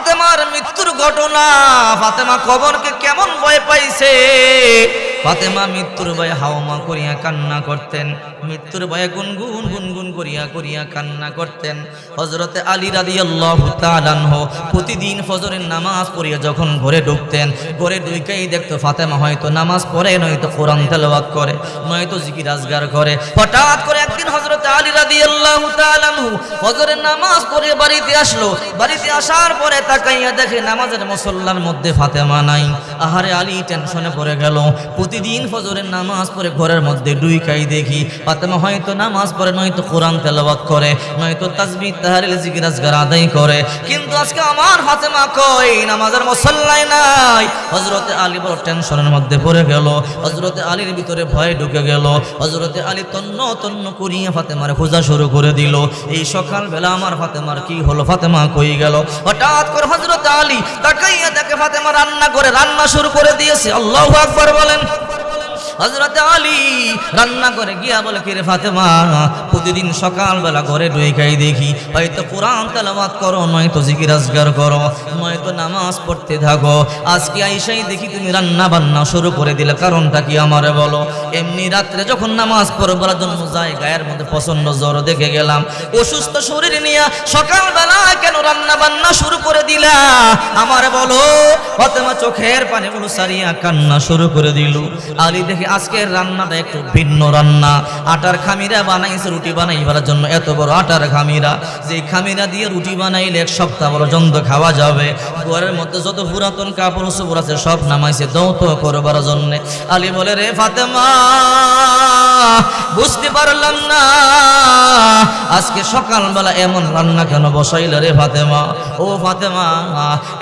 ফাতেমার মৃত্যুর ঘটনা ফাতেমা কবরকে কেমন ভয় পাইছে? ফাতেমা মৃত্যুর ভয়ে হাওমা করিয়া কান্না করতেন। মৃত্যুর ভয়ে গুনগুন গুনগুন করিয়া করিয়া কান্না করতেন। হজরতে আলী রাদি আল্লাহ প্রতিদিন ফজরের নামাজ পড়িয়া যখন ঘরে ঢুকতেন, ঘরে ঢুকেই দেখতো ফাতেমা হয়তো নামাজ পড়ে, নয়তো কোরআন তেলাওয়াত করে, নয়তো জিকির রাজগার করে। হঠাৎ করে একদিন হজরতে আলী রাদি আল্লাহ ফজরের নামাজ পড়ে বাড়িতে আসলো। বাড়িতে আসার পরে তাকাইয়া দেখে নামাজের মুসল্লার মধ্যে ফাতেমা নাই। আহারে আলী টেনশনে পড়ে গেল। প্রতিদিন ফজরের নামাজ পড়ে ঘরের মধ্যে ডুইকাই দেখি। ফাতেমা হয়তো নামাজ পড়ে, নয়তো কোরআন তেলাওয়াত করে, নয়তো তাসবিহ তাহলিল জিকির আজগার আদায় করে। কিন্তু আজকে আমার ফাতেমা কই? নামাজের মুসল্লাই নাই। হজরতে আলী বড় টেনশনের মধ্যে পড়ে গেল। হজরতে আলীর ভিতরে ভয় ঢুকে গেল। হজরতে আলী তন্ন তন্ন করিয়ে ফাতেমার খোঁজা শুরু করে দিল। এই সকাল বেলা আমার ফাতেমার কি হলো? ফাতেমা কই গেল? হঠাৎ করে হযরত আলী তাকাইয়া দেখে ফাতেমা রান্না করে রান্না শুরু করে দিয়েছে। আল্লাহ আকবার বলেন হজরত আলী রান্না করে গিয়া বলে, কিরে ফাতেমা, প্রতিদিন সকালবেলা ঘরে ঢুকাই দেখি। হয়তো কোরআন তেলাওয়াত করো নয়তো জিকির আজগার করো নয়তো নামাজ পড়তে থাকো। আজকে আইসাই দেখি তুমি রান্না বান্না শুরু করে দিলে, কারণটা কি আমারে বলো? এমনি রাত্রে যখন নামাজ পড়ো পড়বার জন্য যায়, গায়ের মধ্যে প্রচণ্ড জ্বর দেখে গেলাম। অসুস্থ শরীর নিয়ে সকালবেলা কেন রান্না বান্না শুরু করে দিলা? আমারে বলো, ফাতেমা চোখের পানিগুলো সারিয়া কান্না শুরু করে দিল। আলী দেখে আজকের রান্নাটা একটু ভিন্ন রান্না। আটার খামিরা বানাইছে, রুটি বানাইবার জন্য এত বড় আটার খামিরা। যে খামিরা দিয়ে রুটি বানাইলে এক সপ্তাহ পর্যন্ত খাওয়া যাবে। ঘরের মধ্যে যত পুরাতন কাপড় চোপড় আছে, সব নামাইছে দৌত করবার জন্যে। আলী বলে, রে ফাতেমা বুঝতে পারলাম না। আজকে সকালবেলা এমন রান্না কেন বসাইলা রে ফাতেমা? ও ফাতেমা,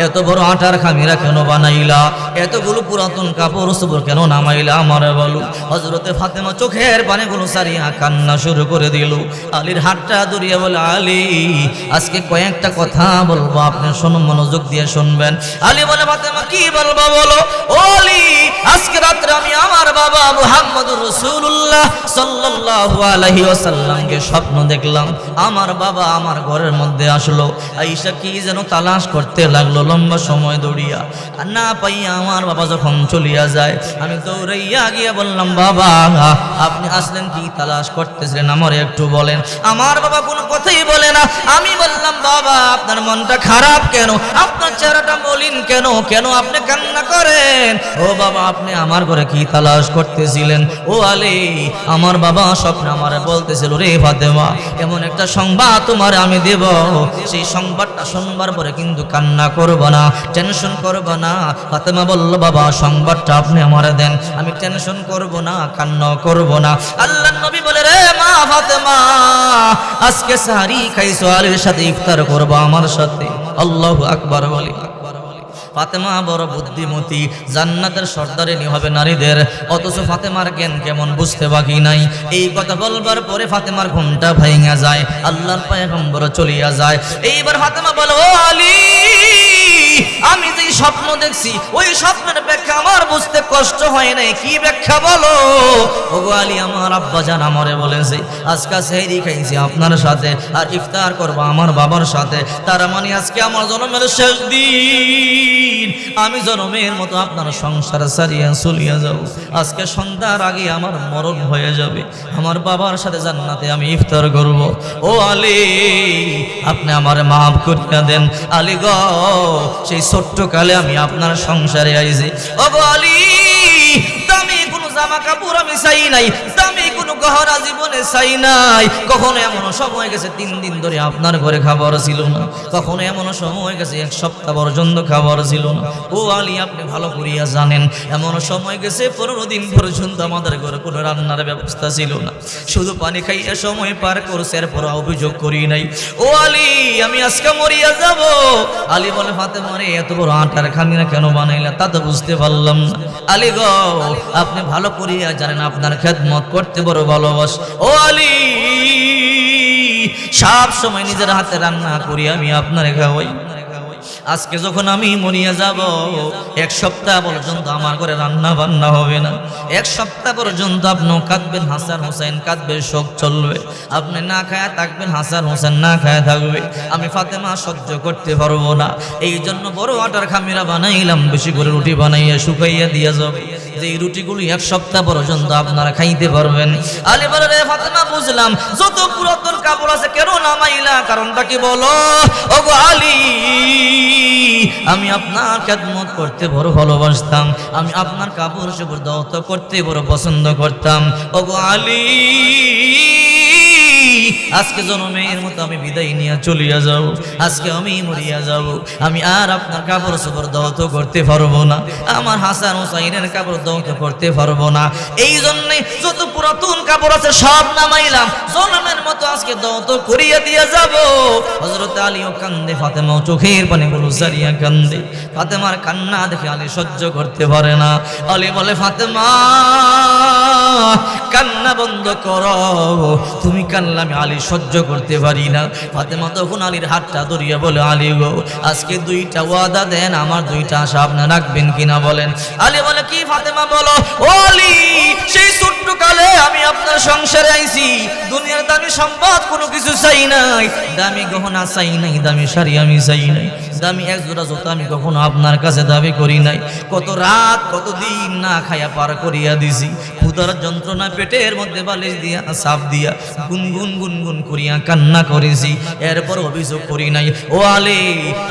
এত বড় আটার খামিরা কেন বানাইলা? এতগুলো পুরাতন কাপড় চোপড় কেন নামাইলা আমার বলো? হজরতে ফাতেমা চোখের পানিগুলো সারিয়া কান্না শুরু করে দিল। আলীর হাতটা দরিয়া বলে, আলী, আজকে কয়েকটা কথা বলব, আপনি শুনুন, মনোযোগ দিয়ে শুনবেন। আলী বলে, ফাতেমা, কি বলব বলো? ও আলী, আজকে রাত্রে আমি আমার বাবা মুহাম্মদুর রাসূলুল্লাহ সাল্লাল্লাহু আলাইহি ওয়াসাল্লামকে স্বপ্ন দেখলাম। আমার বাবা আমার ঘরের মধ্যে আসলো। আইসা কি যেন তালাশ করতে লাগল লম্বা সময় দৌড়িয়া না পাইয়া আমার বাবা যখন চলিয়া যায়, আমি দৌড়াইয়া গিয়ে বললাম, বাবা, আপনি আসলেন কি তালাশ করতেছিলেন? আমার একটু বলেন। আমার বাবা কোনো কথাই বলে না। আমি বললাম, বাবা, আপনার মনটা খারাপ কেন? আপনার চেহারাটা মলিন কেন? কেন আপনি কান্না করেন? ও বাবা, আপনি আমার ঘরে কি তালাশ করতেছিলেন? ও আলী আমার বাবা স্বপ্নে আমার বলতেছিল, রে ফাতেমা, এমন একটা সংবাদ তোমার আমি দেব। সেই সংবাদটা শুনবার পরে কিন্তু কান্না করব না টেনশন করব না। ফাতেমা বলল, বাবা, সংবাদটা আপনি আমার দেন, আমি টেনশন করব না কান্না করব না। আল্লাহ নবী বলে, রে মা ফাতেমা, আজকে সাহারি খাইছো, আলীর সাথে ইফতার করব আমার সাথে। আল্লাহু আকবার বলি। ফাতেমা বড় বুদ্ধিমতী, জান্নাতের সর্দারিনী হবে নারীদের। অথচ ফাতেমার জ্ঞান কেমন বুঝতে বাকি নাই। এই কথা বলবার পরে ফাতেমার ঘুমটা ভাইঙা যায়, আল্লাহর পায়গম্বর চলিয়া যায়। এইবার ফাতেমা বলো আলী, আমি যে স্বপ্ন দেখছি, ওই স্বপ্নের ব্যাখ্যা আমার বুঝতে কষ্ট হয় নাই। কি ব্যাখ্যা বলো? ওগো আলী, আমার আব্বা জান আমারে বলেছে, আজকে সেহরি খাইছি আপনার সাথে আর ইফতার করব আমার বাবার সাথে। তার মানে আজকে আমার জন্মের শেষ দিন। আমি জনমের মতো আপনার সংসার সারিয়া চলিয়া যাও আজকে সন্ধ্যার আগে আমার মরণ হয়ে যাবে। আমার বাবার সাথে জান্নাতে আমি ইফতার করব। ও আলী, আপনি আমার মাফ করিয়া দেন। আলী গ, সেই ছোট্ট কালে আমি আপনার সংসারে আইছি। ও আলী জামা কাপড় আমি চাই নাই, দামি কোনো গহরা জীবনে চাই নাই। কখনো এমন সময় গেছে, তিন দিন ধরে আপনার ঘরে খাবার ছিল না। কখনো এমন সময় গেছে, এক সপ্তাহ পর্যন্ত খাবার ছিল না। ও আলী, আপনি ভালো করিয়া জানেন এমন সময় গেছে, পনেরো দিন পর্যন্ত আমাদের ঘরে কোনো রান্নার ব্যবস্থা ছিল না। শুধু পানি খাইয়া সময় পার করছে, এরপর অভিযোগ করি নাই। ও আলী, আমি আজকে মরিয়া যাব। আলী বলে ফাতে মরে এত বড় আটার খামিনা কেন বানাইলা তা তো বুঝতে পারলাম না। আলী গো, আপনি ভালো করিয়া জানেন আপনার খেদমত করতে বড় ভালোবাস। ও আলী, সব সময় নিজের হাতে রান্না করি, আমি আপনার খাওয়াই। আজকে যখন আমি মরিয়া যাব, এক সপ্তাহ পর্যন্ত আমার ঘরে রান্না বান্না হবে না। এক সপ্তাহ পর্যন্ত আপনি কাঁদবেন, হাসান হোসেন কাঁদবে, শোক চলবে। আপনি না খায়া থাকবেন, হাসান হোসেন না খায়া থাকবে। আমি ফাতেমা সহ্য করতে পারব না। এই জন্য বড় আটার খামিরা বানাইলাম, বেশি করে রুটি বানাইয়া, শুকাইয়া দিয়া যাবে। যে রুটিগুলি এক সপ্তাহ পর্যন্ত আপনারা খাইতে পারবেন। আলী বলে ফাতেমা, বুঝলাম। যত পুরাতন কাপড় আছে কেন নামাইলা? কারণটা কি বলো? ওগো আলী। আমি আপনার খেদমত করতে বড় ভালোবাসতাম। আমি আপনার কাপড় চোপড় দত্ত করতে বড় পছন্দ করতাম। ওগো আলী! আজকে জনমের মতো আমি বিদায় নিয়ে চলিয়া যাব আজকে আমি মরিয়া যাব। আমি আর আপনার কাপড় চোপড় দৌত করতে পারব না। আমার হাসান হোসাইনের কাপড় দৌত করতে পারব না। এই জন্যে যত পুরাতন কাপড় আছে সব নামাইলাম। জন্মের মতো আজকে দৌত করিয়া দিয়া যাব। হজরত আলীও কান্দে, ফাতেমাও চোখের পানিগুলো সারিয়া কান্দে। ফাতেমার কান্না দেখে আলী সহ্য করতে পারে না। আলী বলে, ফাতেমা, কান্না বন্ধ করো। তুমি কান্না আমি আলী সহ্য করতে পারি না। ফাতেমা তখন আলীর হাতটা ধরিয়া বলে, আলী গো, আজকে দুইটা ওয়াদা দেন, আমার দুইটা আশা আপনি রাখবেন কিনা বলেন? আলী বলে, কি ফাতেমা, বলো? ও আলী, সেই ছোট্ট কালে আমি আপনার সংসারে আইছি। দুনিয়ার দামি সম্পদ কোনো কিছু চাই নাই। দামি গহনা চাই নাই, দামি শাড়ি আমি চাই নাই। দামি এক জোড়া জুতা আমি কখনো আপনার কাছে দাবি করি নাই। কত রাত, কত দিন না খায়া পার করিয়া দিছি। ক্ষুদার যন্ত্রণা পেটের মধ্যে বালিশ দিয়া, সাপ দিয়া, গুনগুন গুনগুন করিয়া কান্না করেছি। এরপর অভিযোগ করি নাই। ও আলে,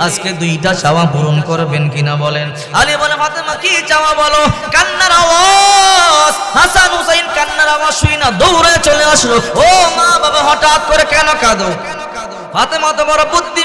আজকে দুইটা চাওয়া পূরণ করবেন কিনা বলেন। আলী বলে, ফাতেমা, কি চাওয়া বলো? কান্নার আওয়াজ। হাসান হুসাইন কান্নার আওয়াজ শুই না, দৌড়ে চলে আসলো। ও মা বাবা, হঠাৎ করে কেন কাঁদো? ফাতেমা তো বড়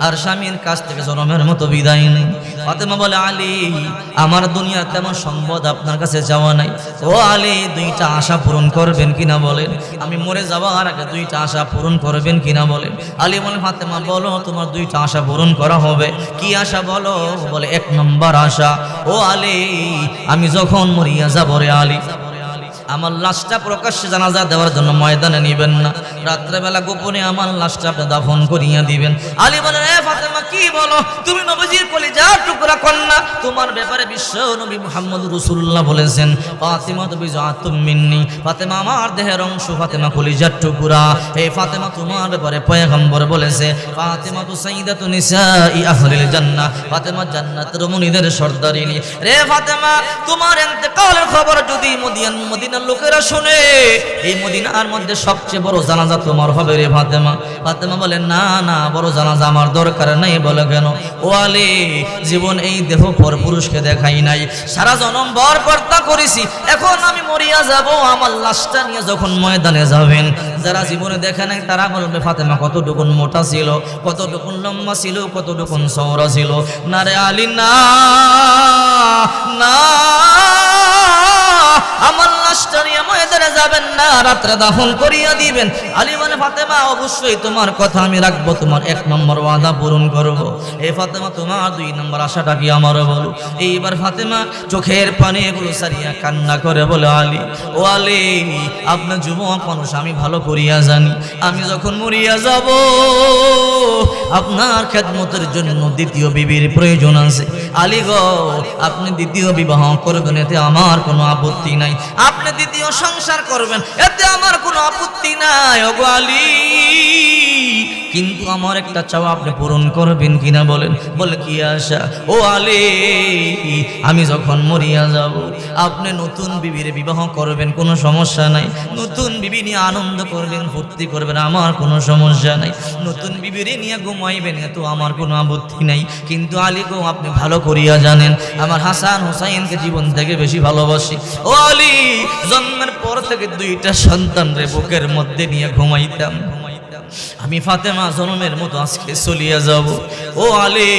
আর স্বামীর কাছ থেকে জনমের মতো বিদায় নেই। ফাতেমা বলে, আলী, আমার দুনিয়া তেমন সম্পদ আপনার কাছে যাওয়া নাই। ও আলী, দুইটা আশা পূরণ করবেন কিনা বলেন? আমি মরে যাওয়ার আগে দুইটা আশা পূরণ করবেন কিনা বলেন? আলী বলে, ফাতেমা, বলো, তোমার দুইটা আশা পূরণ করা হবে। কি আশা বলো? বলে, এক নম্বর আশা। ও আলী, আমি যখন মরিয়া যাব রে আলী। আমার লাশটা প্রকাশ্যে জানাজা দেওয়ার জন্য ময়দানে নিবেন না। রাত্রেবেলা গোপনে আমার লাশটা আপনি দাফন করিয়া দিবেন। আলী বলেন, এ ফাতেমা, কি বলো? তুমি নবজির কলিজার টুকরা কন্যা। তোমার ব্যাপারে বিশ্ব নবী মুহাম্মদ রসুল্লাহ বলেছেন, ফাতেমা তো বিজাতুম মিন্নি। ফাতেমা আমার দেহের অংশ, ফাতেমা কলিজার টুকরা। এই ফাতেমা, তোমার ব্যাপারে পয়গম্বর বলেছে ফাতেমা তো সাইদাতু নিসাই আহলিল জান্নাহ। ফাতেমা জান্নাতের মুনিদের সর্দারিনী। রে ফাতেমা, তোমার ইন্তেকালের খবর যদি মদিয়ান মদিনার লোকেরা শুনে, এই মদিনার মধ্যে সবচেয়ে বড় জানাজা তোমার হবে রে ফাতেমা। ফাতেমা বলে, না না, বড় জানাজা আমার দরকার নেই। বলে, কেন? ও আলী, জীবন এই দেহ পর পুরুষকে দেখাই নাই। সারা জনম বর কর্তা করেছি। এখন আমি মরিয়া যাব, আমার লাশটা নিয়ে যখন ময়দানে যাবেন। যারা জীবনে দেখে নাই, তারা বলবে, ফাতেমা, কতটুকুন মোটা ছিল, কতটুকুন লম্বা ছিল, কতটুকুন সৌরা ছিল। না রে আলী, না না আমার লাশটা নিয়ে ময়দানে যাবেন না, রাত্রে দাফন করিয়া দিবেন। আলী মানে ফাতেমা, অবশ্যই তোমার কথা আমি রাখব, তোমার এক নম্বর ওয়াদা পূরণ করব। এ ফাতেমা, তোমার দুই নম্বর আশাটা কি আমার বলো? এইবার ফাতেমা, চোখের পানি এগুলো সারিয়া কান্না করে বলে, আলী, ও আলী আপনার যুবক মানুষ, আমি ভালো করিয়া জানি। আমি যখন মরিয়া যাব, আপনার খেদমতের জন্য দ্বিতীয় বিবির প্রয়োজন আছে। আলী গো, আপনি দ্বিতীয় বিবাহ করবেন, এতে আমার কোনো আপত্তি নাই। আপনি দ্বিতীয় সংসার করবেন, এতে আমার কোনো আপত্তি নাই, ওগো আলী। কিন্তু আমার একটা চাওয়া আপনি পূরণ করবেন কিনা বলেন। বলে, কি আশা? ও আলী, আমি যখন মরিয়া যাব, আপনি নতুন বিবির বিবাহ করবেন, কোনো সমস্যা নাই। নতুন বিবি নিয়ে আনন্দ করবেন, ফুর্তি করবেন, আমার কোনো সমস্যা নাই। নতুন বিবিরে নিয়ে ঘুমাইবেন এত আমার কোনো আপত্তি নাই। কিন্তু আলী গো, আপনি ভালো করিয়া জানেন, আমার হাসান হুসাইনকে জীবন থেকে বেশি ভালোবাসি। ও আলী জন্মের পর থেকে দুইটা সন্তান রে বুকের মধ্যে নিয়ে ঘুমাইতাম। আমি ফাতেমা জনমের মতো আজকে চলিয়া যাব। ও আলে,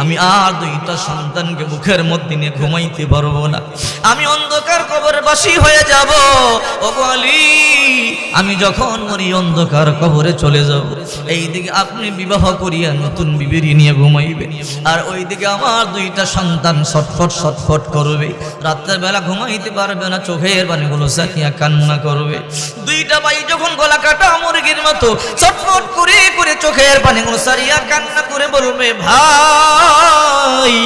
আমি আর দুইটা সন্তানকে মুখের মধ্যে নিয়ে ঘুমাইতে পারব না। আমি অন্ধকার কবর বাসী হয়ে যাব। ও আলী আমি যখন মরি অন্ধকার কবরে চলে যাব এই দিকে আপনি বিবাহ করিয়া নতুন বিবিরি নিয়ে ঘুমাইবে। আর ওই দিকে আমার দুইটা সন্তান সটফট সটফট করবে। রাত্রের বেলা ঘুমাইতে পারবে না, চোখের পানিগুলো সাকিয়া কান্না করবে। দুইটা ভাই যখন গলা কাটা মুরগির মতো ছটফট করে করে চোখের পানিগুলো সারিয়া কান্না করে বলবে, ভাই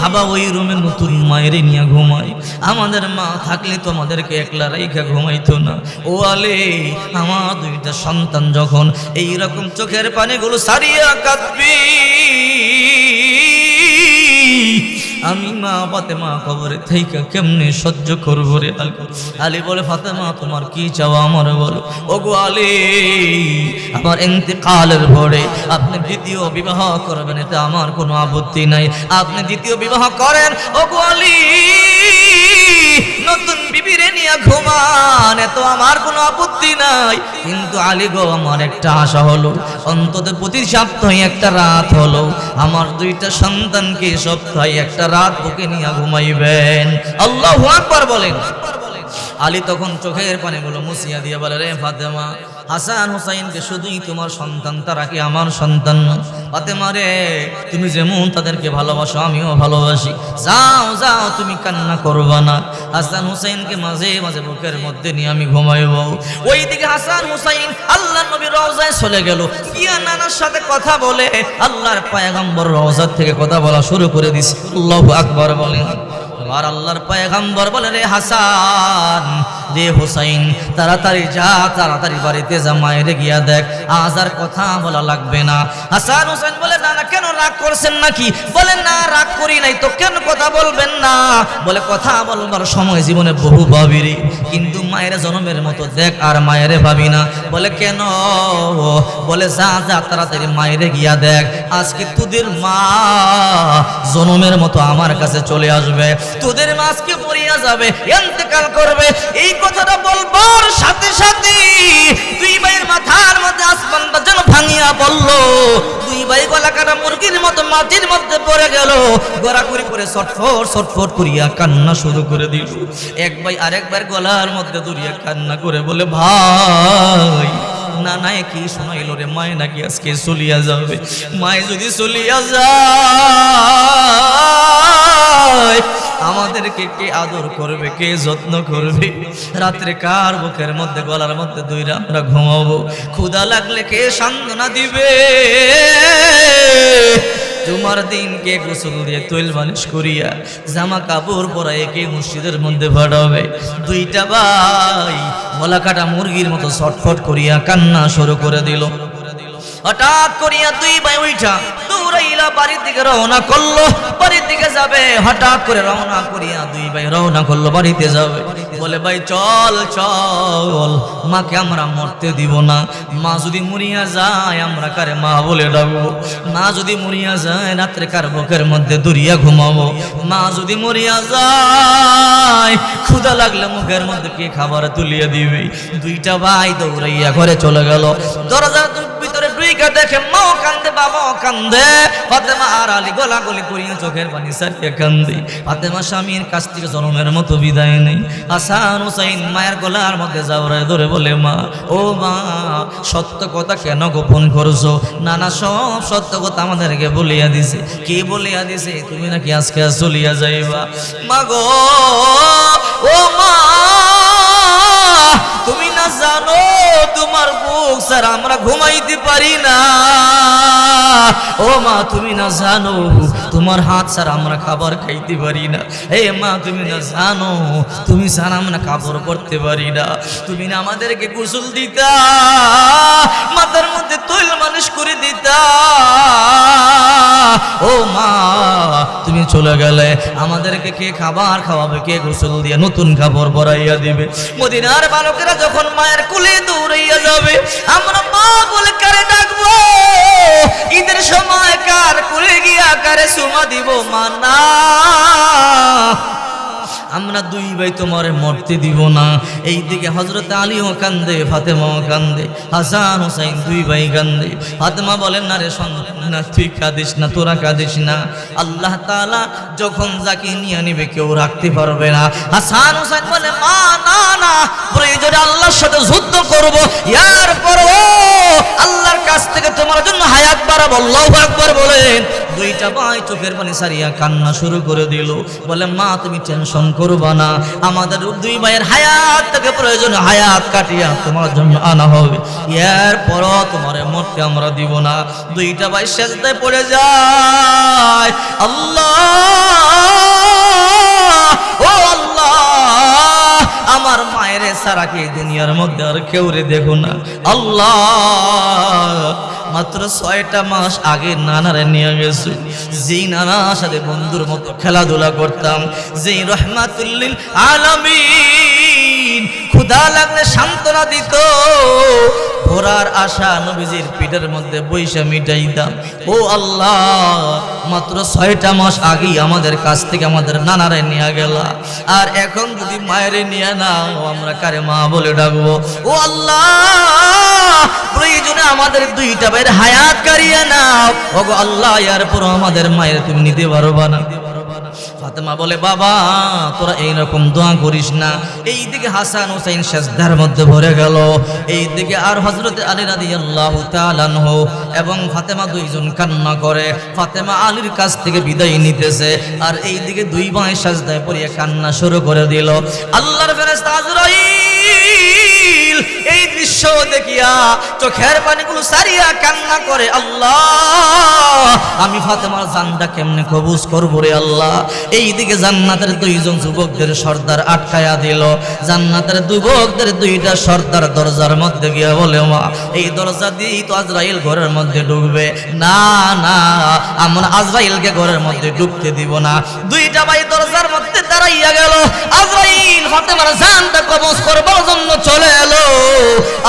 বাবা ওই রুমে নতুন মায়ের নিয়ে ঘুমাই। আমাদের মা থাকলে তো আমাদেরকে একলা রাইখা ঘুমাইতো না। ও আলে, আমার দুইটা সন্তান যখন এই রকম চোখের পানিগুলো সারিয়া কাঁদবি, আমি মা ফাতেমা কবরে থেকে কেমনে সহ্য করব রে আলী আলী বলে, ফাতেমা, তোমার কি চাওয়া আমার বলো। ও গো আলী, আমার ইন্তেকালের ভরে আপনি দ্বিতীয় বিবাহ করবেন, এতে আমার কোনো আপত্তি নাই। আপনি দ্বিতীয় বিবাহ করেন ও গো আলী। বিবিরে নিয়ে ঘুমান এত আমার কোনো আপত্তি নাই। কিন্তু আলী গো, আমার একটা আশা হলো, অন্তত প্রতি সপ্তাহে একটা রাত হলো। আমার দুইটা সন্তানকে সপ্তাহে একটা রাত বুকে নিয়ে ঘুমাইবেন। আল্লাহ আকবার বলেন। আলী তখন চোখের পানিগুলো মুছিয়া দিয়ে বলে, রে ফাতেমা, হাসান হুসাইনকে শুধুই তোমার সন্তান, তারা কি আমার সন্তান? ফাতেমা রে, তুমি যেমন তাদেরকে ভালোবাসো, আমিও ভালোবাসি। যাও যাও, তুমি কান্না করবা না। হাসান হুসাইনকে মাঝে মাঝে বুকের মধ্যে নিয়ে আমি ঘুমাইব। ওইদিকে হাসান হুসাইন আল্লাহ নবী রওজায় চলে গেল। গিয়া নানার সাথে কথা বলে আল্লাহর পায়গাম্বর রওজার থেকে কথা বলা শুরু করে দিছে। আল্লাহু আকবার বলেন। আর আল্লাহর পয়গম্বর বলে, রে হাসান, রে হুসাইন, তাড়াতাড়ি যা, তাড়াতাড়ি বাড়িতে যা, মায়ের গিয়া দেখ, আজ আর কথা বলা লাগবে না। হাসান হুসাইন বলে, না না, কেন রাগ করছেন নাকি? বলে, না, রাগ করি নাই তো, কেন কথা বলবেন না? বলে, কথা বলবার সময় জীবনে বহু ভাবিরি, কিন্তু মায়ের জন্মের মতো দেখ আর মায়েরে ভাবি না। বলে, কেন? বলে, যা যা, তাড়াতাড়ি মায়েরে গিয়া দেখ। আজকে তোদের মা জনমের মতো আমার কাছে চলে আসবে। তোদের মা আজকে মরিয়া যাবে এন্তেকাল করবে। এই কথাটা বলবার সাথে সাথে দুই ভাইয়ের মাথার মধ্যে আসমানটা যেন ভাঙিয়া বলল দুই ভাই গলা কাটা মুরগির মতো মাটির মধ্যে পড়ে গেল। গড়াগড়ি করে ছটফট ছটফট করিয়া কান্না শুরু করে দিল। এক ভাই আরেকবার গলার মধ্যে দূরিয়া কান্না করে বলে, ভাই না না কি শোনাইল রে? মায় নাকি আজকে চলিয়া যাবে? মায় যদি চলিয়া যায়, আমাদেরকে কে আদর করবে, কে যত্ন করবে? রাত্রে কার বুকের মধ্যে, গলার মধ্যে দুইরা আমরা ঘুমাবো? ক্ষুদা লাগলে কে সান্ত্বনা দিবে? তোমার দিনকে গোসল দিয়ে তৈল মালিশ করিয়া জামা কাপড় পরাই একে মসজিদের মধ্যে ভাড়াবে? দুইটা ভাই গলা কাটা মুরগির মতো ছটফট করিয়া কান্না শুরু করে দিল। হঠাৎ করিয়া দুই ভাই উঠা দুই মা যদি মরিয়া যায় রাত্রে কার বুকের মধ্যে ঘুমাবো? মা যদি মরিয়া যায় ক্ষুদা লাগলে মুখের মধ্যে কে খাবার তুলিয়া দিবে? দুইটা ভাই দৌড়াইয়া ঘরে চলে গেল। দরজা ভিতরে ডুইকা দেখে মাও কান্দে, বাবাও কান্দে। কেন গোপন করছ? নানা সব সত্য কথা আমাদেরকে বলিয়া দিছে। কি বলিয়া দিছে? তুমি নাকি আজকে চলিয়া যাইবা? মা গো, ও মা, তুমি না জানো, তোমার বুক স্যার আমরা ঘুমাইতে পারি না। ও মা, তুমি না জানো, তোমার হাত ছাড়া আমরা খাবার খাইতে পারি না। এ মা, তুমি না জানো, তুমি ছাড়া আমরা খাবার পরতে পারি না। তুমি না আমাদেরকে গোসল দিতা, মাথার মধ্যে তৈল মানুষ করে দিতা। ও মা, তুমি চলে গেলে আমাদেরকে কে খাবার খাওয়াবে, কে গোসল দিয়ে নতুন খাবার বরাইয়া দিবে? মদিনার বালকেরা যখন মায়ের কুলে দৌড়াইয়া যাবে, আমরা মা বলে কারে ডাকবো? সুমা দিব মানা আমরা দুই ভাই তোমার মরতে দিব না। এই দিকে হজরত আলীও কান্দে, ফাতেমাও কান্দে, হাসান হোসাইন দুই ভাই কান্দে। ফাতেমা বলেন না রে সন্তান তুই কাঁদিস না, তোরা কাঁদিস না। আল্লাহ তাআলা যখন যাকে নিয়ে নিবে কেউ রাখতে পারবে না। হাসান হোসাইন বলে, মা, না না, প্রয়োজনে আল্লাহর সাথে যুদ্ধ করব। ইয়ার পরও আল্লাহর কাছ থেকে তোমার জন্য হায়াত বাড়াবো। আল্লাহু আকবার বলেন। দুইটা ভাই চোখের পানি সারিয়া কান্না শুরু করে দিল। বলে, মা, তুমি টেনশন করবা আমাদের দুই ভাইয়ের হায়াত থেকে প্রয়োজন হায়াত কাটিয়া তোমার জন্য আনা হবে। এর পর তোমার মরতে আমরা দিব না। দুইটা ভাই শেষদায় পড়ে যায়। আল্লাহ! মায়ের সারা কি দুনিয়ার মধ্যে আর কেউ রে দেখো না? আল্লাহ! মাত্র ছয়টা মাস আগে নানারে নিয়ে গেছে। যেই নানার সাথে বন্ধুর মতো খেলাধুলা করতাম, যেই রহমাতুল্লিল আলামিন ক্ষুধা লাগলে সান্ত্বনা দিত। ঘোরার আশা নবীজির পিঠের মধ্যে বৈশা মিটাইতাম ও আল্লাহ, মাত্র ছয়টা মাস আগেই আমাদের কাছ থেকে আমাদের নানারে নিয়ে গেল। আর এখন যদি মায়েরে নিয়ে নাও, আমরা কারে মা বলে ডাকবো? ও আল্লাহ, প্রয়োজনে আমাদের দুইটা ভাইয়ের হায়াত কারিয়ে নাও। ওগো আল্লাহ ইয়ার পর আমাদের মায়ের তুমি নিতে পারবা না। ফাতেমা বলে, বাবা, তোরা এইরকম দোয়া করিস না। এই দিকে হাসান হুসাইন সেজদার মধ্যে ভরে গেল। এই দিকে আর হজরত আলী রাদি আল্লাহ তালানহ এবং ফাতেমা দুইজন কান্না করে। ফাতেমা আলীর কাছ থেকে বিদায় নিতেছে আর এই দিকে দুই ভাই সাজদায় পড়িয়ে কান্না শুরু করে দিল। আল্লাহর ফেরেস্তা আজরাইল এই দৃশ্য দেখিয়া চোখের পানিগুলো সারিয়া কান্না করে, আল্লাহ, আমি ফাতেমার জানটা কেমনে কবুজ করব রে আল্লাহ? এই দিকে জান্নাতের দুইজন যুবকদের সর্দার আটকায়া দিল। জান্নাতের যুবকদের দুইটা সর্দার দরজার মধ্যে গিয়া বলে, মা, এই দরজা দিয়েই তো আজরাইল ঘরের মধ্যে ঢুকবে। না না, আমরা আজরাইলকে ঘরের মধ্যে ঢুকতে দিব না। দুইটা ভাই দরজার মধ্যে দাঁড়াইয়া গেল। আজরাইল ফাতেমার জানটা কবজ করবার জন্য চলে এলো।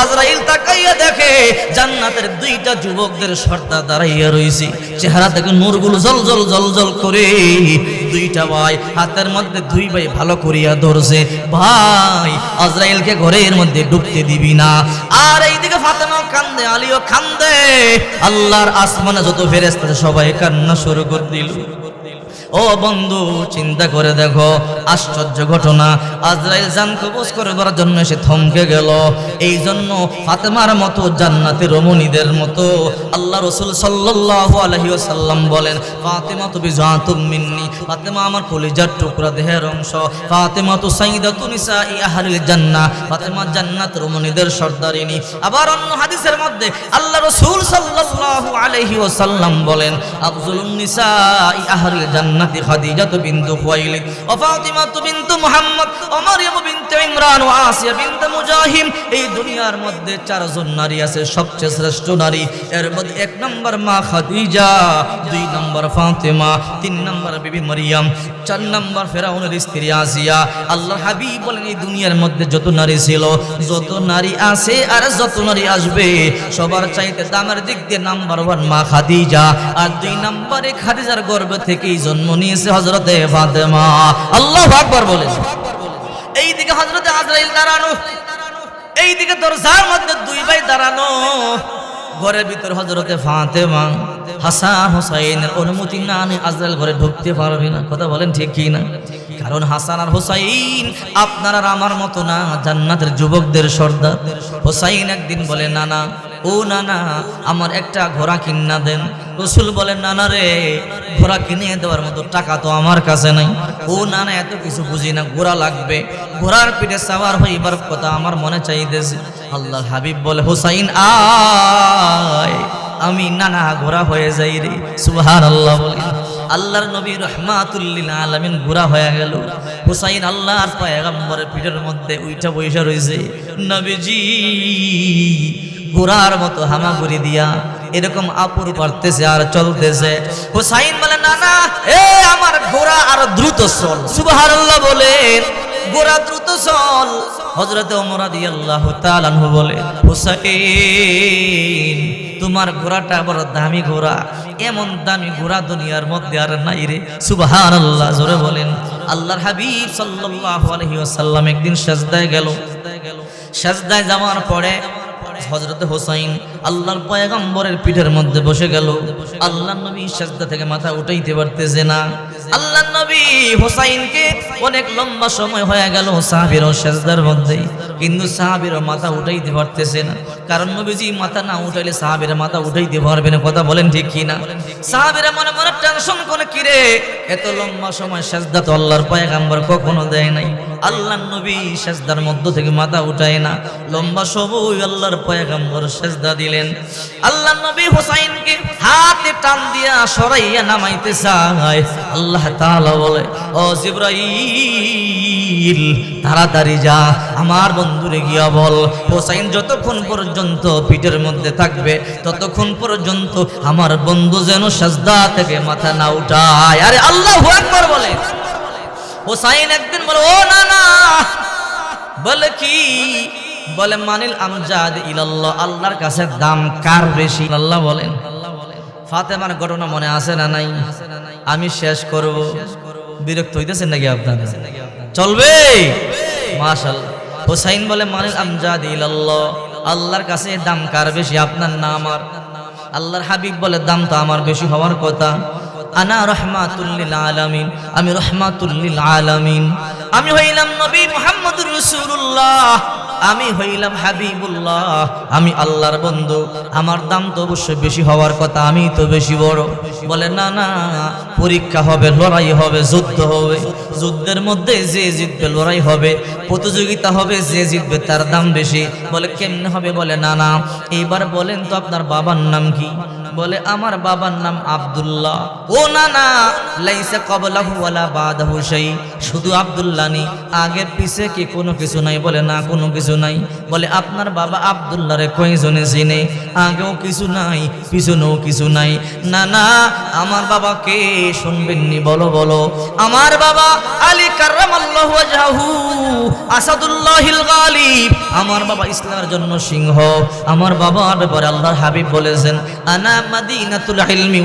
আজরাইল তাকাইয়া দেখে জান্নাতের দুইটা যুবকদের সর্দার দাঁড়াইয়া রইছে। চেহারা থেকে নূরগুলো জল জল জল জল করে দুইটা ভাই হাতের মধ্যে দুই ভাই ভালো করিয়া ধরছে। ভাই, আজরাইলকে ঘরের মধ্যে ঢুকতে দিবি না। আর এইদিকে ফাতেমাও কান্দে, আলীও কান্দে। আল্লাহর আসমানে যত ফেরেস্তা সবাই কান্না শুরু করে দিল। ও বন্ধু, চিন্তা করে দেখো, আশ্চর্য ঘটনা। আজরাইল জান কবজ করবার জন্য সে থমকে গেল। এই জন্য ফাতেমার মতো জান্নাতের রমণীদের মতো আল্লাহ রসুল সাল্লাল্লাহু আলাইহি ওয়াসাল্লাম বলেন, ফাতেমা তো বিজাতুম মিন্নি, ফাতেমা আমার কলিজার টুকরা দেহের অংশ, ফাতেমা তো সাইদাতু নিসাই আহলিল জান্নাহ, ফাতেমা জান্নাত রমণীদের সর্দারিনী। আবার অন্য হাদিসের মধ্যে আল্লাহ রসুল সাল্লাল্লাহু আলাইহি ওয়াসাল্লাম বলেন, আফজলুন নিসাই আহলিল জান্নাতি খাদিজাতু বিনতু খুয়াইলিদ ও ফাতিমাতু বিনতু মুহাম্মদ, ও মারইয়াম বিনতু ইমরান, ও আসিয়া বিনতু মুজাহিম। এই দুনিয়ার মধ্যে চারজন নারী আছে, সবচেয়ে শ্রেষ্ঠ নারী। এর মধ্যে এক নম্বর মা খাদিজা, দুই নম্বর ফাতেমা, তিন নম্বর বিবি মারিয়াম, চার নম্বর ফেরাউনের স্ত্রী আসিয়া। আল্লাহ হাবিব বলেন, এই দুনিয়ার মধ্যে যত নারী ছিল, যত নারী আছে আর যত নারী আসবে, সবার চাইতে দামের দিক দিয়ে নাম্বার ওয়ান মা খাদিজা। আর দুই নম্বরে খাদিজার গর্ভ থেকেই জন্ম নিয়েছে হজরতে ফাতেমা। আল্লাহ আকবার বলে। এইদিকে হজরতে আজরাইল দাঁড়ানো। এইদিকে দরজার মধ্যে দুই ভাই দাঁড়ানো। ঘরের ভিতর হজরতে ফাতেমা। হাসান হোসাইনের অনুমতি না আনে আজরাইল ঘরে ঢুকতে পারবে না। কথা বলেন ঠিক কি না? কারণ হাসান আর হোসাইন আপনার আর আমার মতো না, জান্নাতের যুবকদের সর্দার। হোসাইন একদিন বলে, না না ও না না আমার একটা ঘোড়া কিনা দেন। রসুল বলেন না না রে, ঘোড়া কিনে দেওয়ার মতো টাকা তো আমার কাছে নাই। ও না না এত কিছু বুঝি না, ঘোড়া লাগবে। ঘোড়ার পিঠে সাওয়ার হইবার কথা আমার মনে চাইতেছে। আল্লাহ হাবিব বলে, হোসাইন, আয়, আমি নানা ঘোড়া হয়ে যাই রে। সুহান আল্লাহ বলি, আল্লাহর নবী রহমাতুল্লিল আলামিন ঘোড়া হয়ে গেল। হুসাইন আল্লাহর পয়গম্বরের পিঠের মধ্যে উইটা বৈশা রয়েছে নবীজি গোড়ার মতো হামাগুড়ি দিয়া এরকম আপুর পারতেছে আর চলতেছে। হুসাইন বলে, না না, এ আমার ঘোড়া আর দ্রুত চল। সুবহানাল্লাহ বলেন গোড়া দ্রুত চল। হজরতে ওমর রাদিয়াল্লাহু তাআলা বলে, হুসাইন, তোমার ঘোড়াটা বড় দামি ঘোড়া। এমন দামি ঘোড়া দুনিয়ার মধ্যে আর নাই রে। সুবহানাল্লাহ জোরে বলেন। আল্লাহর হাবিব সাল্লাল্লাহু আলাইহি ওয়াসাল্লাম একদিন সাজদায় গেল। সাজদায় যাওয়ার পরে হজরত হোসাইন আল্লাহর পয়গম্বরের পিঠের মধ্যে বসে গেল। আল্লাহ নবী সাজদা থেকে মাথা উঠাইতে পারতেছে না। আল্লাহ নবী হোসাইনকে অনেক লম্বা সময় হয়ে গেল সাহাবির সাজদার মধ্যে। কিন্তু সাহাবির মাথা উঠাইতে পারতেছে না। কারণ নবীজি মাথা না উঠাইলে সাহাবির মাথা উঠাইতে পারবে না, কথা বলেন ঠিক কি না সাহাবিরা মনে মনে টেনশন করে কিরে এত লম্বা সময় সাজদা তো আল্লাহর পয়গম্বর কখনো দেয় নাই। আল্লাহ নবী সাজদার মধ্য থেকে মাথা উঠায় না। লম্বা সময় আল্লাহর পয়গম্বর সাজদা দিলেন। আল্লাহ নবী হোসাইনকে হাতে টান দিয়া সরাইয়া নামাইতে চায়। আল্লাহ তাআলা বলে, ও জিব্রাইল, তাড়াতাড়ি যা, আমার বন্ধুরে গিয়া বল। হোসাইন যতক্ষণ পর্যন্ত পিঠের মধ্যে থাকবে, ততক্ষণ পর্যন্ত আমার বন্ধু যেন সাজদা থেকে মাথা না উঠায়। আরে আল্লাহ আকবার বলে। হোসাইন একদিন বলে, ও না না। বলে কি? বলে, মানিল আমজাদ ইলাল্লাহ, আল্লাহর কাছে দাম কার বেশি? আল্লাহ বলেন আল্লাহ বলেন ফাতেমার ঘটনা মনে আছে না নাই? আমি শেষ করব। বিরক্ত হইতেছেন নাকি আপনারা? চলবে? মাশাল্লাহ হোসাইন বলে, মানিল আমজাদ ইলাল্লাহ, আল্লাহর কাছে দাম কার বেশি? আপনার না আমার। আল্লাহর হাবিব বলে, দাম তো আমার বেশি হওয়ার কথা। আনা রহমাতুল্লিল আলামিন। আমি রহমাতুল্লিল আলামিন। আমি হইলাম নবী মুহাম্মদুর রাসূলুল্লাহ আমি হইলাম হাবিবুল্লাহ, আমি আল্লাহর বন্ধু। আমার দাম তো অবশ্যই বেশি হওয়ার কথা, আমি তো বেশি বড়। বলে, না না, পরীক্ষা হবে, লড়াই হবে, যুদ্ধ হবে। যুদ্ধের মধ্যে যে জিতবে, লড়াই হবে। প্রতিযোগিতা হবে, যে জিতবে, তার দাম বেশি। বলে, কেমনে হবে? বলে, না না এইবার বলেন তো আপনার বাবার নাম কি? বলে, আমার বাবার নাম আব্দুল্লাহ। ও না না লাইসা কবলাহু ওয়ালা বাদাহু শাই। শুধু আব্দুল্লাহ নি আগে পিছে কি কোনো কিছু নাই? বলে, না, কোনো কিছু নাই। বলে, আপনার বাবা আব্দুল্লাহ রে কয়জনে চিনে? আগেও কিছু নাই, পিছনেও কিছু নাই। না না আমার বাবা কে শুনবেননি, বলো বলো। আমার বাবা আলী কার্রামাল্লাহু ওয়াজহাহু আসাদুল্লাহিল গালিব। আমার বাবা ইসলামের জন্য সিংহ। আমার বাবার ব্যাপারে আল্লাহর হাবিব বলেছেন। আনা মাদিনাতুল ইলমি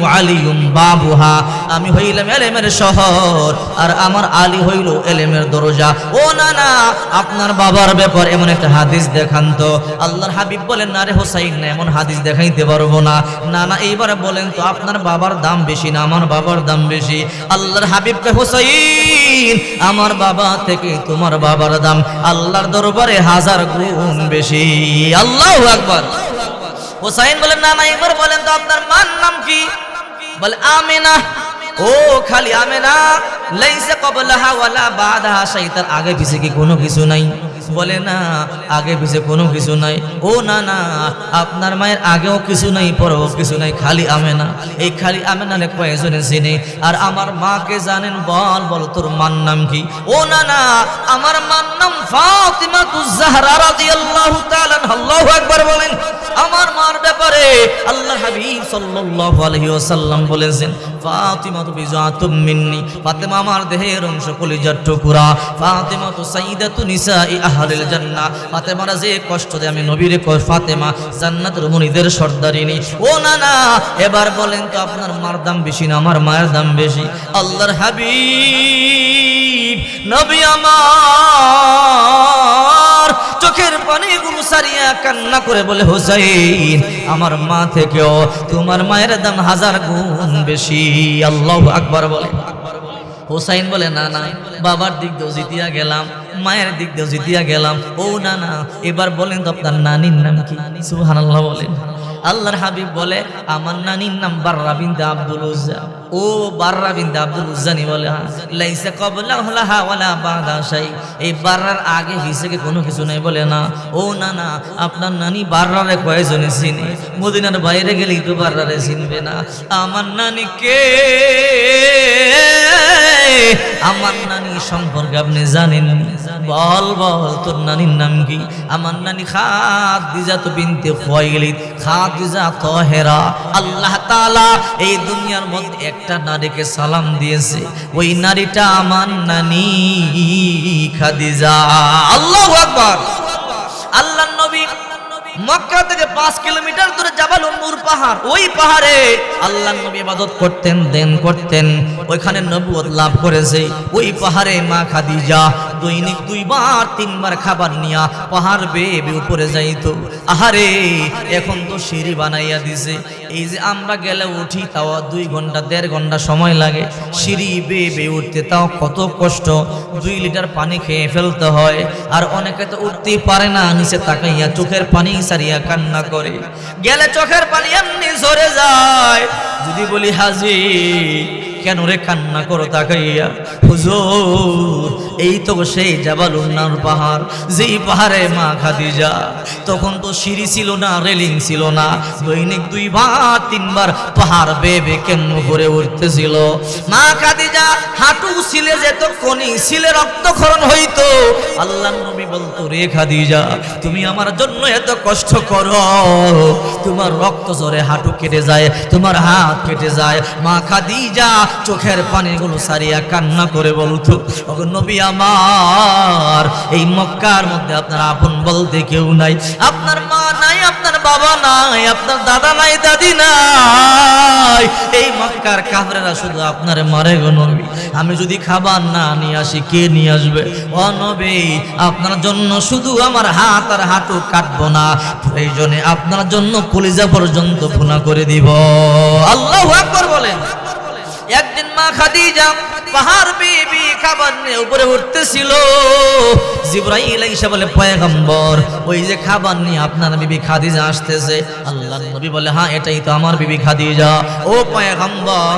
বাবুহা। আমি হইলাম এলেমের শহর, আর আমার আলী হইল এলেমের দরজা। ও না না, আপনার বাবার ব্যাপার এমন একটা হাদিস দেখান তো আল্লাহর হাবিব বলেন, না রে হোসাইন, না এমন হাদিস দেখাইতে পারব না। না না, এইবার বলেন তো, আপনার বাবার দাম বেশি না, আমার বাবার দাম বেশি। আল্লাহর হাবিবকে হোসাইন, আমার বাবা থেকে তোমার বাবার দাম আল্লাহর দরবারে হাজার গুণ বেশি। আল্লাহ আকবার। হোসাইন বলেন, না না এবার বলেন তো, আপনার মার নাম কি? বলে, আমিনা। ও, খালি আমেনা। লাইসা কবলাহা ওয়ালা বাদাহা শাইতার আগে পিছে কি কোনো কিছু নাই? বলে, না, আগে পিছে কোনো কিছু নাই। ও, না না, আপনার মায়ের আগেও কিছু নাই, পরেও কিছু নাই, খালি আমেনা। এই খালি আমেনা নে কয়েকজনে চিনে। আর আমার মাকে জানেন, বল বল, তোর মার নাম কি? ও, না না, আমার মার নাম ফাতিমা তুজাহরা রাদিয়াল্লাহু তাআলা আল্লাহু আকবার বলেন। আমার মার ব্যাপারে আল্লাহ হাবিব সাল্লাল্লাহু আলাইহি ওয়াসাল্লাম বলেছেন, ফাতিমা তু বিজাতুম মিন্নি। ফাতেমা আমার দেহের অংশ কলিজার টুকরা। ফাতিমা তু সাইয়্যিদাতু নিসাই আহলিল জান্নাহ। ফাতেমার যে কষ্ট দেয়। আমি নবীর ফাতেমা, জান্নাতের মুনিদের সর্দারিনী। ও না না এবার বলেন তো আপনার মার দাম বেশি না? আমার মায়ের দাম বেশি। আল্লাহর হাবিব, নবী আমার, চোখের পানিগুলো সারিয়া কান্না করে বলে, হোসাইন, আমার মা থেকেও তোমার মায়ের দাম হাজার গুণ বেশি। আল্লাহ আকবার বলে। হোসাইন বলে, না না, বাবার দিক দিয়েও জিতিয়া গেলাম। মায়ের দিক দিয়ে জিতিয়া গেলাম। ও না না এবার বলেন তো আপনার নানির নাম কি? সুবহানাল্লাহ বলেন। আল্লাহর হাবিব বলে, আমার নানির নাম বাররা বিনতে আব্দুল উজ্জা। ও বাররা বিনতে আব্দুল উজ্জানি বলে হ্যাঁ। লাইসা কবলা হলাহা ওয়ালা বাদা শাই। এই বাররার আগে হিসেবে কোনো কিছু নাই বলে না। ও না না আপনার নানি বাররারে কয়জনে চিনে? মদিনার বাইরে গেলেই তো বাররারে চিনবে না। আমার নানি কে আমার নানি সম্পর্কে আপনি জানেন? বল বল, তোর নানির নাম কি? আমার নানি খাদ দিজা তো বিনতে খোয়াইলিদ খাদ দিজা তহেরা। আল্লাহ তালা এই দুনিয়ার মধ্যে একটা নারীকে সালাম দিয়েছে। ওই নারীটা আমার নানি খাদিজা। আল্লাহ আল্লাহ মক্কা থেকে পাঁচ কিলোমিটার দূরে জাবাল নূর পাহাড়। ওই পাহাড়ে আল্লাহ নবী ইবাদত করতেন, দেন করতেন। ওইখানে নবুয়ত লাভ করেছে। ওই পাহাড়ে মা খাদিজা দৈনিক দুইবার, তিনবার খাবার নিয়া পাহাড় বেয়ে উপরে যাইতো। আহারে, এখন তো সিঁড়ি বানাইয়া দিছে। এই যে আমরা গেলে উঠি, তাও দুই ঘণ্টা, দেড় ঘণ্টা সময় লাগে। সিঁড়ি বেয়ে বেয়ে উঠতে তাও কত কষ্ট। দুই লিটার পানি খেয়ে ফেলতে হয়। আর অনেকে তো উঠতেই পারে না, নিচে তাকাইয়া চোখের পানি সারিয়া কান্না করে। গেলে চোখের পানি এমনি ঝরে যায়। যদি বলি হাজি কেন রে কান্না করো তাকাইয়া? হুজুর, এই তো সেই জাবাল উন্নার পাহাড়, যেই পাহাড়ে মা খাদিজা, তখন তো সিঁড়ি ছিল না, রেলিং ছিল না। দৈনিক দুই দুইবার, তিনবার পাহাড় বেবে কেন করে উঠতেছিল। মা খাদিজা, হাঁটু ছিলে যেত কোনি, ছিলে রক্তক্ষরণ হইতো। আল্লাহ নবী বলতো, রে খাদিজা, তুমি আমার জন্য এত কষ্ট করো। তোমার রক্ত জরে হাঁটু কেটে যায়, তোমার হাত কেটে যায়। মা খাদিজা চোখের পানিগুলো সারিয়া কান্না করে বলতো নবী আমার, এই মক্কার মধ্যে আপনার আপন বলতে কেউ নাই। আপনার মা নাই, আপনার বাবা নাই, আপনার দাদা নাই, দাদি নাই। এই মক্কার কাফরেরা শুধু আপনার মারে গো নবী। আমি যদি খাবার না নিয়ে আসি, কে নিয়ে আসবে? ও নবী, আপনার জন্য শুধু আমার হাত আর হাঁটু কাটবো না। প্রয়োজনে আপনার জন্য কলিজা পর্যন্ত ফুনা করে দিব। আল্লাহ আকবর বলেন। খাদিজা, পাহাড় উপরে উঠতেছিল। জিব্রাইল বলে, পয়গম্বর, ওই যে খাবার নিয়ে আপনার বিবি খাদিজা আসতেছে। আল্লাহ নবী বলে হ্যাঁ এটাই তো আমার বিবি খাদিজা। ও পয়গম্বর,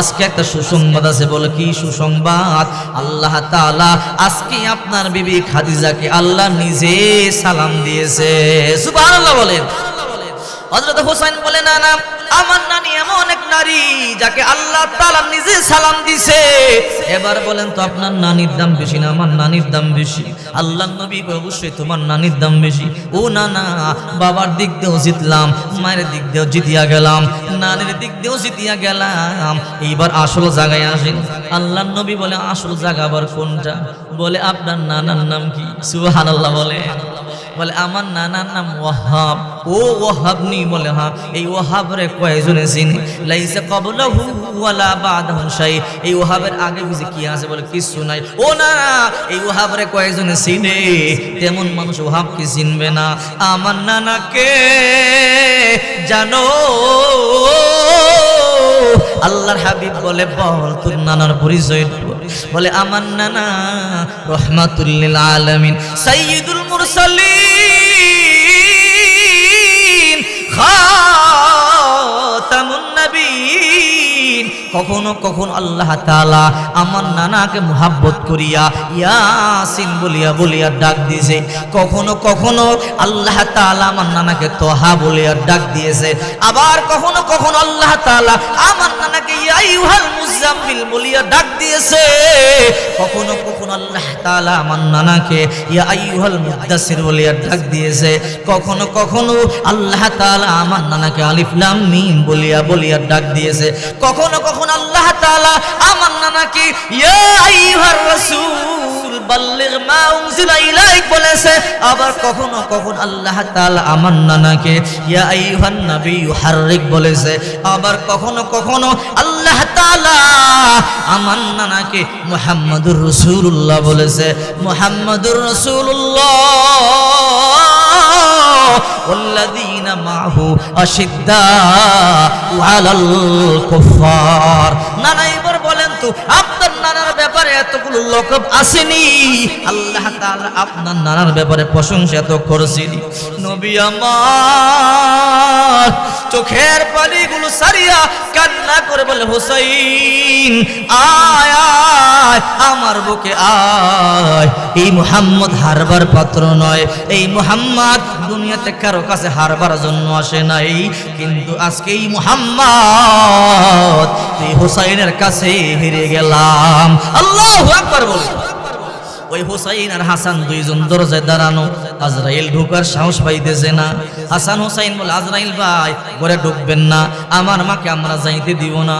আজকে একটা সুসংবাদ আছে। বলে, কি সুসংবাদ? আল্লাহ তাআলা আজকে আপনার বিবি খাদিজাকে আল্লাহ নিজে সালাম দিয়েছে। সুবহানাল্লাহ বলেন। হোসেন বলে, না না, আমার নারী যাকে আল্লাহ তাআলা নিজে সালাম দিছে। এবার বলেন তো আপনার নানির দাম বেশি না আমার নানির দাম বেশি? আল্লাহ নবী অবশ্যই তোমার নানির দাম বেশি। ও না না, বাবার দিক দিয়েও জিতলাম, মায়ের দিক দিয়েও জিতিয়া গেলাম, নানির দিক দিয়েও জিতিয়া গেলাম। এইবার আসল জায়গায় আসেন। আল্লাহ নবী বলে, আসল জায়গা আবার কোনটা? বলে, আপনার নানার নাম কি? সুবহানাল্লাহ বলে। বলে, আমার নানার নাম ওয়াহাব। ও ওয়াহাব নি বলে হ্যাঁ এই ওয়াহাব রে কয়জনে চিনি। লাইসা ক্বাবলাহু ওয়ালা বাদাহু শাই। এই ওয়াহাবের আগে বুঝি কি আছে বলে কিছু নাই। ও না এই ওয়াহাব রে কয়জনে চিনে। তেমন মানুষ ওয়াহাব কি চিনবে না। আমার নানাকে জানো আল্লাহর হাবিব বলে বল তোর নানার পরিচয় বল। আমার নানা রহমাতুল্লিল আলমিন সাইয়্যিদুল মুরসালিন কখনো কখনো আল্লাহ তাআলা আমার নানাকে মোহাব্বত করিয়া ইয়াসিন বলিয়া বলিয়া ডাক দিয়েছে। কখনো কখনো আল্লাহ তাআলা আমার নানাকে তোহা বলিয়া ডাক দিয়েছে। আবার কখনো কখনো আল্লাহ তাআলা আমার নানাকে ইয়াইহাল মুজাম্মিল বলিয়া ডাক দিয়েছে। কখনো কখনো আল্লাহ তাআলা আমার নানাকে ইয়া আইয়ুহাল মুদাসসির বলিয়া ডাক দিয়েছে। কখনো কখনো আল্লাহ তাআলা আমার নানাকে আলিফ লাম মিম বলিয়া বলিয়া ডাক দিয়েছে। কখনো কখনো আল্লাহ তাআলা আমার নানাকে, ইয়া ইলাইক, বলেছে। আবার কখনো আমার ইয়া বলেছে। আবার কখনো কখনো আল্লাহ আমার নানাকে, মুহাম্মাদুর রাসূলুল্লাহ, বলেছে। মুহাম্মাদুর রাসূলুল্লাহ والذين معه أشداء على الكفار নানা এবার বলেন তো আপনার নানার ব্যাপারে এতগুলো লকব আসেনি। আল্লাহ তাআলা আপনার নানার ব্যাপারে প্রশংসা এত করেছেন। নবী আমার, চোখের পানিগুলো সারিয়া কান্না করে বলে, হোসাইন, আয় আয়, আমার বুকে আয়। এই মুহাম্মদ হারবার পাত্র নয়, এই মুহাম্মদ দুনিয়াতে কারও কাছে হারবার জন্য আসে নাই। কিন্তু আজকে এই মুহাম্মদ এই হুসাইনের কাছে হেরে গেলাম। আল্লাহ বলে। ওই হুসাইন আর হাসান দুইজন দরজায় দাঁড়ানো। আজরাইল ঢুকার সাহস পাইতেছে না। হাসান হুসাইন বলে, আজরাইল ভাই, ঘরে ঢুকবেন না। আমার মাকে আমরা যাইতে দিব না।